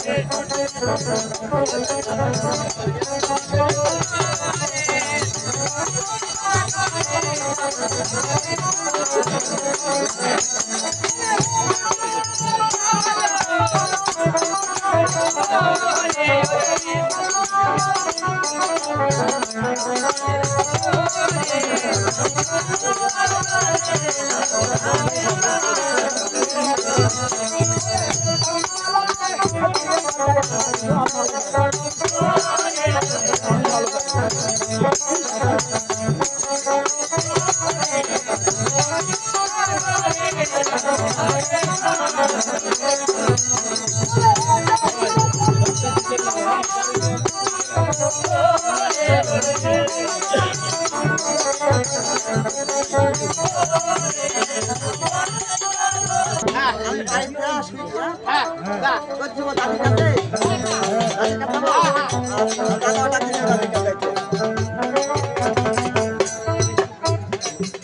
Oh,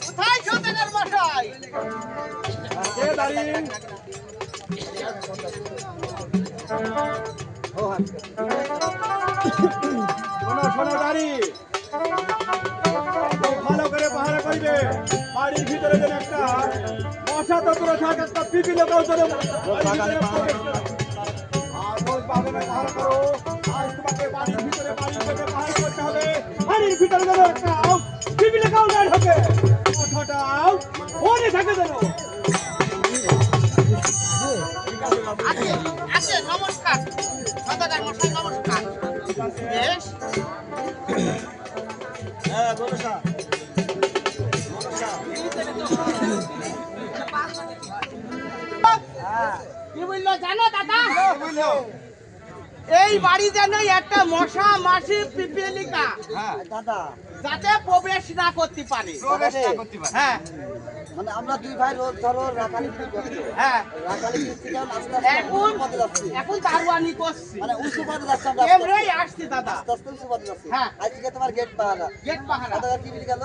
কোথায় সতেনের মশাই শোনো শোনো দাঁড়ি। ভালো করে পাহারা করবে। বাড়ির ভিতরে যেন একটা মশা তত্র থাক একটা পিপি লোকাও যেন বাড়ির ভিতরে যেন একটা পিপি না ঢোকে। মশাটাও ওরে থাকে যেন আছে আছে নমস্কার। সদাগর মশাই নমস্কার। বেশ। কি বলল জানো দাদা? এই বাড়ি যেন একটা মশা মাসি পিপিলিকা। দাদা। যাতে প্রবেশ না করতে পারে। হ্যাঁ। মানে আমরা দুই ভাই রোজ ধরো রাখালি হ্যাঁ। রাখালি এখন উঁচু এখন দারোয়ানি করছি। মানে উঁচু পথে যাচ্ছি আমরা আস্তে আসছি দাদা। আস্তে আস্তে উঁচু পথে যাচ্ছি হ্যাঁ। আজকে তোমার গেট পাহারা। গেট পাহারা। দাদা কি বিক্রি গেল?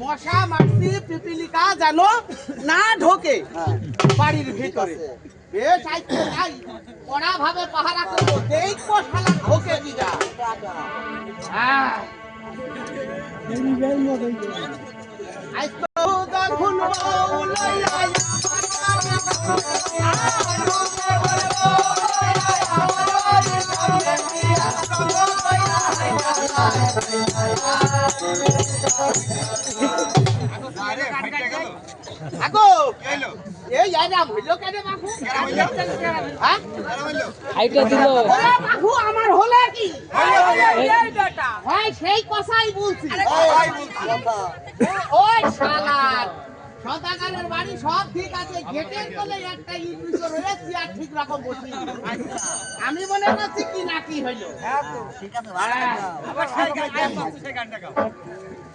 মশা মাছি পিপিলিকা যেন না ঢোকে হ্যাঁ। বাড়ির ভিতরে। বেশ আজকে যাই কড়া ভাবে পাহারা করব। দেখব শালা ঢোকে টাটা হ্যাঁ আজকে যখন বউলাইয়া আগো এই আরাম আমার হলে কি? সেই কথাই বলছি। ওই শালার সদাগারের বাড়ি সব ঠিক আছে গেটের তলে একটা ইট রয়েছে আর ঠিক রকম বসি আমি মনে করছি কি না কি হইল। ঠিক আছে ভালো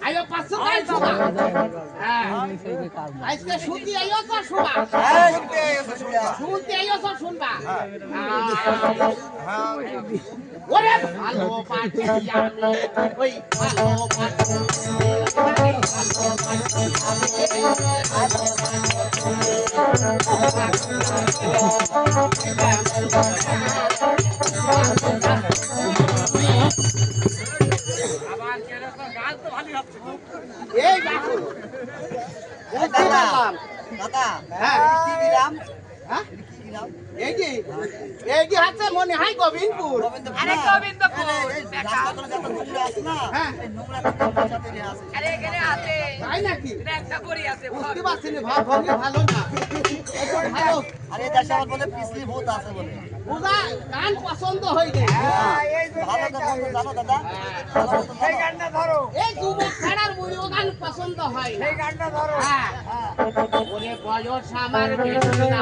আইও পাঁচশো টাকা। শোভা হ্যাঁ। আজকে শুনতে আইও তো শোভা। শুনতে আইও তো শুনবা ওরে ভালো পাচ্ছি আমি। ওই ভালো পাচ্ছি এই দেখো দাদা হ্যাঁ। কি দিলাম? হ্যাঁ। কি দিলাম? এই যে এই যে হচ্ছে মনে হয় গোবিন্দপুর। গোবিন্দপুর। আরে গোবিন্দপুর, হ্যাঁ। আরে এখানে আছে। তাই নাকি? একটা করি আছে বুঝতে পারছি না ভাব ভঙ্গি ভালো না। ভালো। আর দেশে আবার বলে পিছলি ভূত আছে বলে। বুঝা গান পছন্দ হয়ে ভালো তো জানো দাদা? ভালো মন্দ জানো? এই যুবক ছাড়ার বুড়িও গান পছন্দ হয়। হ্যাঁ। ওরে বয়স আমার বেশি না।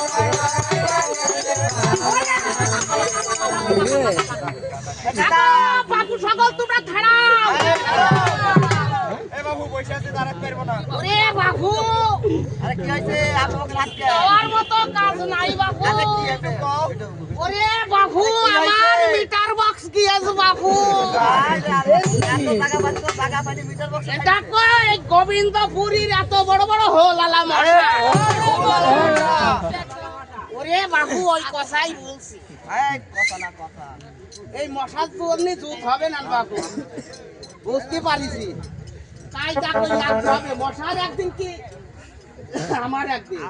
আরে কি ওকে মতো কাজ নাই বাবু। আরে কি হয়েছে? ওরে বাবু আমার মিটার বক্স বাবু। তো। দেখো এই গোবিন্দপুরীর এত বড় বড় হোল আলা মশা ওরে বাবু ওই কথাই বলছি। এই, কথা না কথা। এই মশার জন্য জুত হবে না বাবু। বুঝতে পারিছি তাই দেখো লাগতে হবে মশার একদিন কি? আমার একদিন।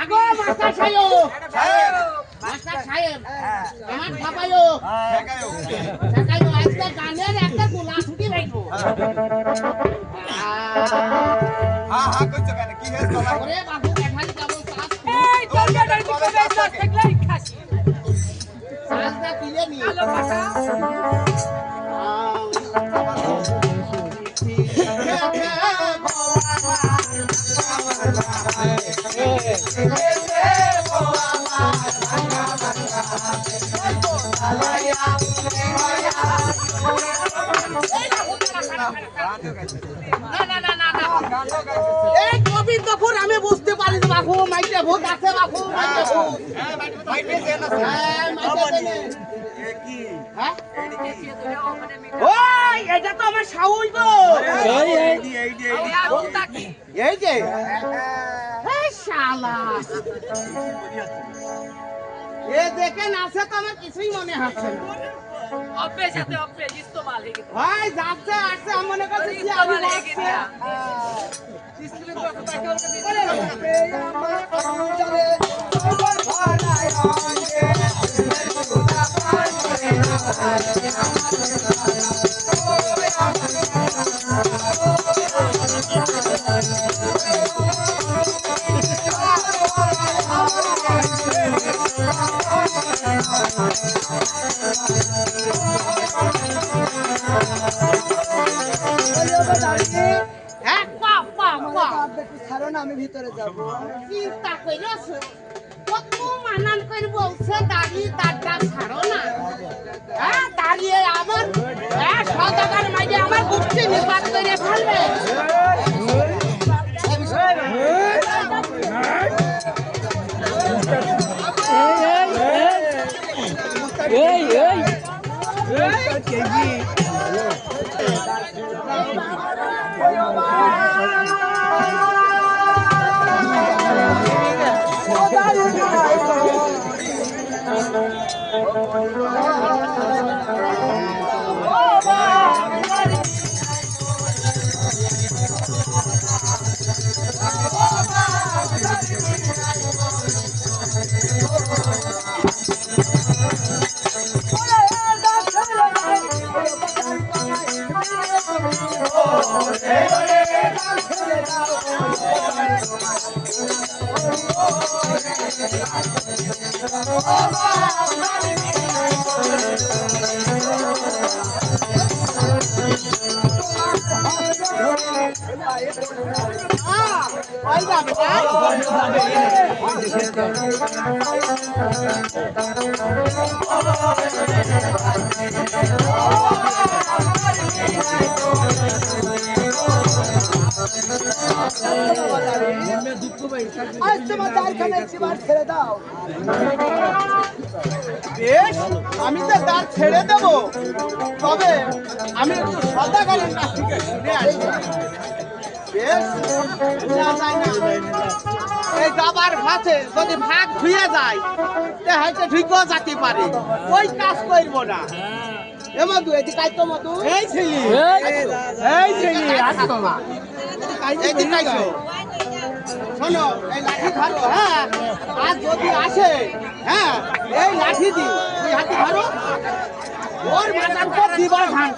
আগো মাস্টার সাহেব। মাস্টার সাহেব আমার খাবাইও দেখাইও আজকে গানের একটা গোলা ছুটি ভাইবো ওরে বাবু এখানে কেমন চাষ এই তোর বেটার কি খাসি কালো না আমি বুঝতে আছে এ দেখে নাচে তো আমার কিছুই মনে হচ্ছে না। অভ্যেস আছে অভ্যেস ইস্তমাল হয়ে গেছে। ভাই যাচ্ছে আসছে আমি মনে করছি কি আমি ইস্তমাল হয়ে গেছে। নাচছে। হ্যাঁ, করিস কত মানান করে বলছে, দাঁড়িয়ে তারটা ছাড়ো না। হ্যাঁ দাঁড়িয়ে আমার হ্যাঁ সদাগার মাইরে আমার গুপ্তি নিপাত করে ফেলবে। ওই যাবে না ছেড়ে দাও। বেশ আমি তো দাঁত ছেড়ে দেব। তবে আমি একটু থেকে শুনে এই যাবার ভাতে যদি ভাগ ধুয়ে যায় তে হয়তো ঢুকেও যেতে পারে। ওই কাজ করব না। এ মধু এদিকে আয় তো মধু। এই ছেলে। এই ছেলে। আসো এদিকে আইসো শোনো এই লাঠি ধরো হ্যাঁ? আর যদি আসে হ্যাঁ? এই লাঠি দি। তুই হাতে ধরো। ওর মাথার উপর দিবার ধান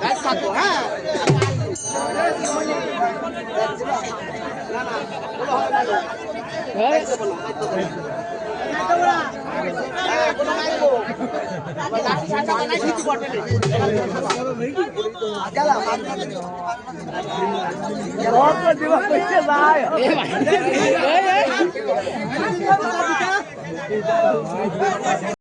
ব্যাস থাকো, হ্যাঁ না, না, ওগুলো হবে Merci.